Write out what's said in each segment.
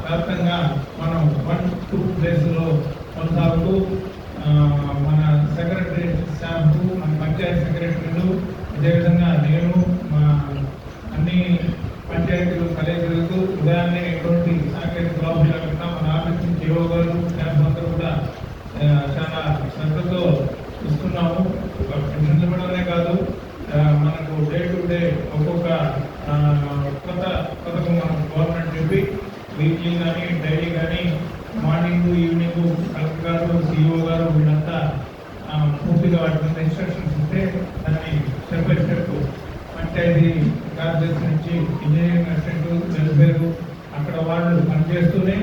వ్యాప్తంగా మనం one two ప్లేస్లో కొనసాగుతూ మన సెక్రటరీ స్టాఫ్ మన పంచాయతీ సెక్రటరీలు అదేవిధంగా నేను మా అన్ని పంచాయతీలు కలెక్టర్లకు ఉదయాన్నే ఎటువంటి సాంకేతిక లోపం లేకుండా మన ఆఫీస్ నుంచి ఏవో గారు స్టాఫ్ అందరూ కూడా చాలా శ్రద్ధతో చూస్తున్నాము ఒక కాదు మనకు డే టు డే ఒక్కొక్క వీక్లీ కానీ డైలీ కానీ మార్నింగ్ ఈవినింగ్ కలెక్టర్ గారు సిఇఓ గారు వీళ్ళంతా పూర్తిగా వాటి మీద ఇన్స్ట్రక్షన్స్ ఇస్తే దాన్ని స్టెప్ బై స్టెప్ పంచాయతీ కార్యదర్శి నుంచి ఇంజనీరింగ్ అసిస్టెంట్ వెల్ఫేర్ అక్కడ వాళ్ళు పనిచేస్తూనే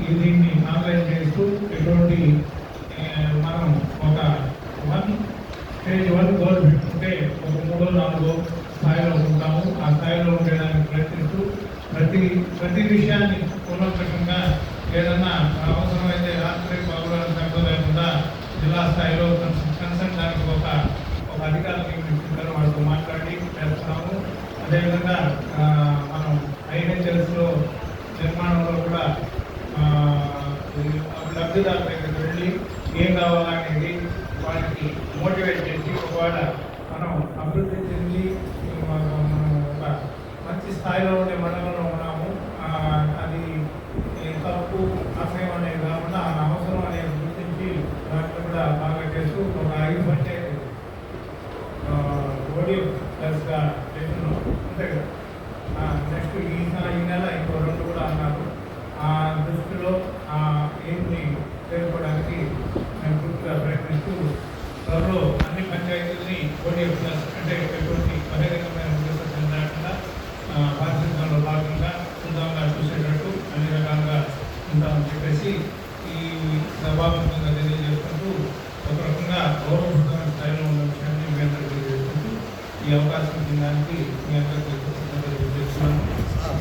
ఈ దీన్ని ఆన్లైన్ చేస్తూ ఎటువంటి మనం ఒక వన్ స్టేజ్ వన్ గోల్ పెట్టుకుంటే ఒక మూడో నాలుగో స్థాయిలో ఉంటాము. ఆ స్థాయిలో ఉండేదానికి ప్రతి ప్రతి విషయాన్ని కూలంకషంగా ఏదన్నా అవసరమైతే రాత్రి పౌరాలు తక్కువ లేకుండా జిల్లా స్థాయిలో కన్సర్న్ దానికి ఒక ఒక అధికారులు నియమించుకుంటారు వాళ్ళతో మాట్లాడి చేస్తున్నాము అదేవిధంగా మనం ఐహెచ్ఎస్లో నిర్మాణంలో కూడా లబ్ధిదారుల దగ్గరికి వెళ్ళి ఏం కావాలనేది వాళ్ళకి మోటివేట్ చేసి ఒకవేళ మనం అభివృద్ధి చెంది ఒక మంచి స్థాయిలో ఉండే మనం ఇంకా అంతే కదా. నెక్స్ట్ ఈ ఈ నెల ఇంకో రెండు కూడా అన్నారు. ఆ దృష్టిలో ఆ ఎయిమ్ని చేరుకోవడానికి మేము పూర్తిగా ప్రయత్నిస్తూ త్వరలో అన్ని పంచాయతీలని ఓడిఎఫ్ ప్లస్ అంటే ఎటువంటి బహిరంగమైన ఉద్దేశం చెందకుండా పారిశుద్ధ్యంలో భాగంగా ఉందాంగా చూసేటట్టు అన్ని రకాలుగా ఉందామని చెప్పేసి ఈ సభాముఖంగా తెలియ ఈ అవకాశం ఇచ్చిన దానికి